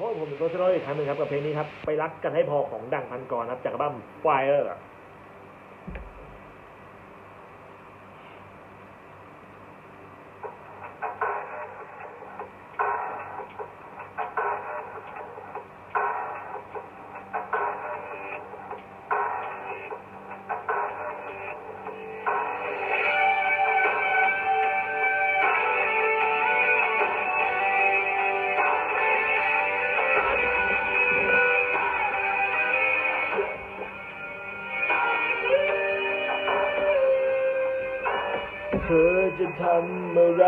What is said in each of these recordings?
เพราะผมเป็นโรสโรอีกครั้งหนึ่งครับกับเพลงนี้ครับ ไปรักกันให้พอของดังพันกรครับ จากอัลบั้ม Fire ธอจะทำอะไร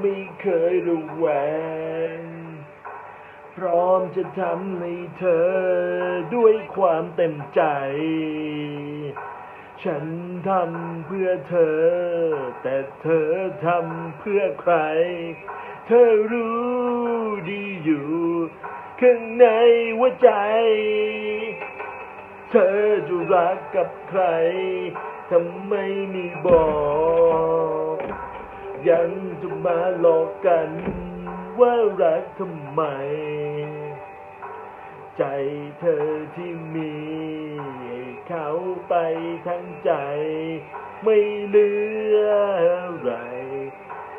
ไม่เคยระแวง พร้อมจะทำให้เธอด้วยความเต็มใจ ฉันทำเพื่อเธอ แต่เธอทำเพื่อใคร เธอรู้ดีอยู่ข้างในหัวใจ เธอจะรักกับใครทำไมไม่บอก ยังจะมาหลอกกัน ว่ารักทำไม ใจเธอที่มีให้เขาไปทั้งใจ ไม่เหลืออะไร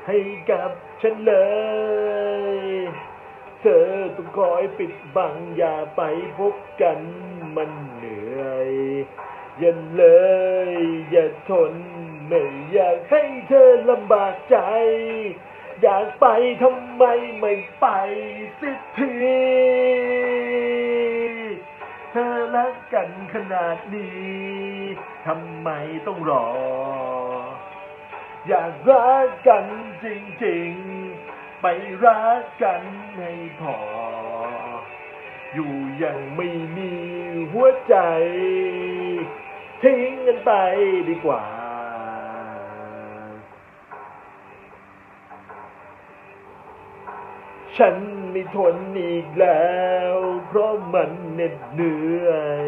ให้กับฉันเลย เธอต้องคอยปิดบังอย่าไปพบกันมันเหนื่อย อย่าเลย อย่าทน ไม่อยากให้เธอลำบากใจ อยากไปทำไมไม่ไปสิทีเธอรักกันขนาดนี้ทำไมต้องรอ อยากรักกันจริงๆ ไปรักกันให้พอ อยู่ยังไม่มีหัวใจ ทิ้งกันไปดีกว่า ฉันไม่ทนอีกแล้ว เพราะมันเหน็ดเหนื่อย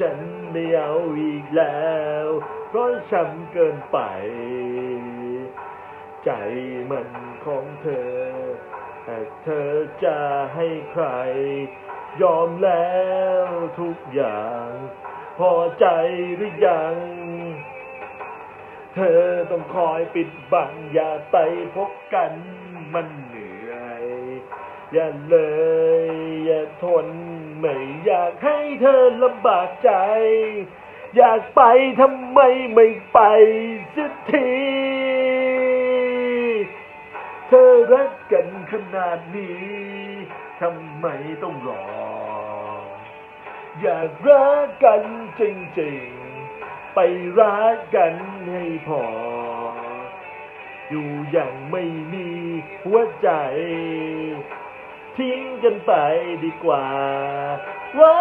ฉันไม่เอาอีกแล้ว เพราะช้ำเกินไป ใจมันของเธอ แต่เธอจะให้ใคร ยอมแล้วทุกอย่าง พอใจหรือยัง เธอต้องคอยปิดบังอย่าไปพบกันมัน อย่าเลย อย่าทน ไม่อยากให้เธอลำบากใจ อยากไปทำไมไม่ไปสักที เธอรักกันขนาดนี้ทำไมต้องรอ อยากรักกันจริงๆ ไปรักกันให้พอ อยู่อย่างไม่มีหัวใจ ทิ้งกันไปดีกว่าว้า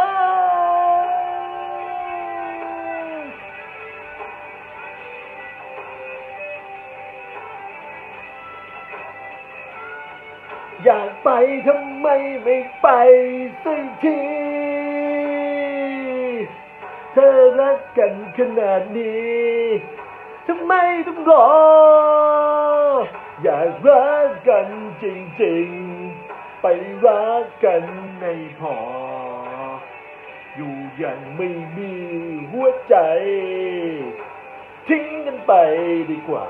อยากไปทำไมไม่ไปสักทีเธอรักกันขนาดนี้ทำไมต้องรอ อยากรักกันจริงๆ ไปรักกันในพออยู่อย่างไม่มีหัวใจ ทิ้งกันไปดีกว่า